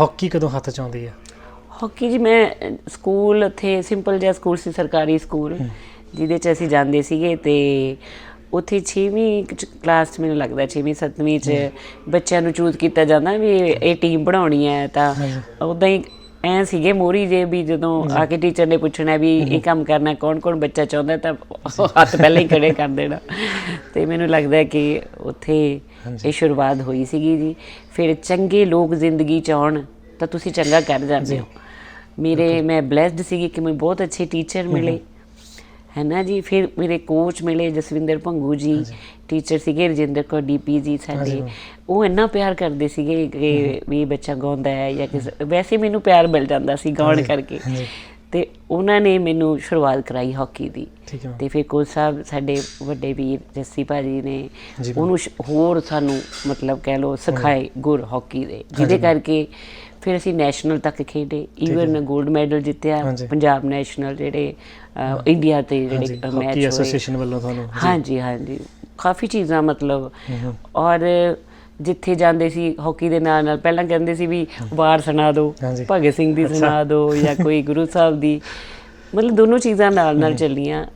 Hockey ਕਦੋਂ ਹੱਥ ਚ ਆਉਂਦੀ ਆ? ਹਾਕੀ ਜੀ ਮੈਂ ਸਕੂਲ ਉੱਥੇ ਸਿੰਪਲ ਜਿਹਾ ਸਕੂਲ ਸੀ ਸਰਕਾਰੀ ਸਕੂਲ ਜਿਹਦੇ ਚ ਅਸੀਂ ਜਾਂਦੇ ਸੀਗੇ ਤੇ ਉੱਥੇ 6ਵੀਂ ਕਲਾਸ ਚ ਮੈਨੂੰ ਲੱਗਦਾ 6ਵੀਂ 7ਵੀਂ ਚ ਬੱਚਿਆਂ ਨੂੰ ਚੂਜ਼ ਕੀਤਾ ਜਾਂਦਾ ਵੀ ਇਹ ਟੀਮ ਬਣਾਉਣੀ ਹੈ ਤਾਂ ਉਦਾਂ ਹੀ ਐ ਸੀਗੇ ਮੋਰੀ ਜੇ ਵੀ ਜਦੋਂ ਆ ਕੇ ਟੀਚਰ ਨੇ ਪੁੱਛਣਾ ਵੀ ਇਹ ਕੰਮ ਕਰਨਾ ਕੌਣ ਕੌਣ ਬੱਚਾ ਚਾਹੁੰਦਾ ਤਾਂ ਹੱਥ ਪਹਿਲਾਂ ਹੀ ਖੜੇ ਕਰ ਦੇਣਾ। ਤੇ ਮੈਨੂੰ ਲੱਗਦਾ ਕਿ ਉੱਥੇ ਇਹ ਸ਼ੁਰੂਆਤ ਹੋਈ ਸੀਗੀ ਜੀ। ਫਿਰ ਚੰਗੇ ਲੋਕ ਜ਼ਿੰਦਗੀ ਚ ਆਉਣ ਤਾਂ ਤੁਸੀਂ ਚੰਗਾ ਕਰ ਜਾਂਦੇ ਹੋ। ਮੇਰੇ ਮੈਂ ਬlesed ਸੀਗੀ ਕਿ ਮੈਨੂੰ ਬਹੁਤ ਅੱਛੇ ਟੀਚਰ ਮਿਲੇ। ਹੈ ਨਾ ਜੀ? ਫਿਰ ਮੇਰੇ ਕੋਚ ਮਿਲੇ ਜਸਵਿੰਦਰ ਭੰਗੂ ਜੀ ਟੀਚਰ ਸੀਗੇ ਰਜਿੰਦਰ ਕੌਰ ਡੀਪੀ ਜੀ ਸਾਡੇ। ਉਹ ਇੰਨਾ ਪਿਆਰ ਕਰਦੇ ਸੀਗੇ ਕਿ ਵੀ ਬੱਚਾ ਗਾਉਂਦਾ ਹੈ ਜਾਂ ਕਿਸ ਵੈਸੇ ਮੈਨੂੰ ਪਿਆਰ ਮਿਲ ਜਾਂਦਾ ਸੀ ਗਾਉਣ ਕਰਕੇ। ਤੇ ਉਹਨਾਂ ਨੇ ਮੈਨੂੰ ਸ਼ੁਰੂਆਤ ਕਰਾਈ ਹਾਕੀ ਦੀ। ਠੀਕ ਹੈ। ਤੇ ਫਿਰ ਕੋਚ ਸਾਹਿਬ ਸਾਡੇ ਵੱਡੇ ਵੀਰ ਜੱਸੀ ਭਾਜੀ ਨੇ। ਉਹਨੂੰ ਹੋਰ ਸਾਨੂੰ ਮਤਲਬ ਕਹਿ ਲਓ ਸਿਖਾਏ ਗੁਰ ਹਾਕੀ ਦੇ। ਜਿਹਦੇ ਕਰਕੇ ਫਿਰ ਅਸੀਂ ਨੈਸ਼ਨਲ ਤੱਕ ਖੇਡੇ। ਈਵਨ 골ਡ ਮੈਡਲ ਜਿੱਤਿਆ। ਪੰਜਾਬ ਨੈਸ਼ਨਲ ਜਿਹੜੇ ਇੰਡੀਆ ਤੇ ਜਿਹੜੇ ਮੈਚ ਹੋਏ। ਐਸੋਸੀਏਸ਼ਨ ਵੱਲੋਂ ਤੁਹਾਨੂੰ। ਹਾਂਜੀ ਹਾਂਜੀ। ਕਾਫੀ ਚੀਜ਼ਾਂ ਮਤਲਬ ਔਰ ਜਿੱਥੇ ਜਾਂਦੇ ਸੀ ਹਾਕੀ ਦੇ ਨਾਲ ਨਾਲ ਪਹਿਲਾਂ ਕਹਿੰਦੇ ਸੀ ਵੀ ਵਾਰ ਸੁਣਾ ਦਿਓ ਹਾਂਜੀ। ਭਗਤ ਸਿੰਘ ਦੀ ਸੁਣਾ ਦਿਓ ਜਾਂ ਕੋਈ ਗੁਰੂ ਸਾਹਿਬ ਦੀ। ਮਤਲਬ ਦੋਨੋਂ ਚੀਜ਼ਾਂ ਨਾਲ ਨਾਲ ਚੱਲੀਆਂ।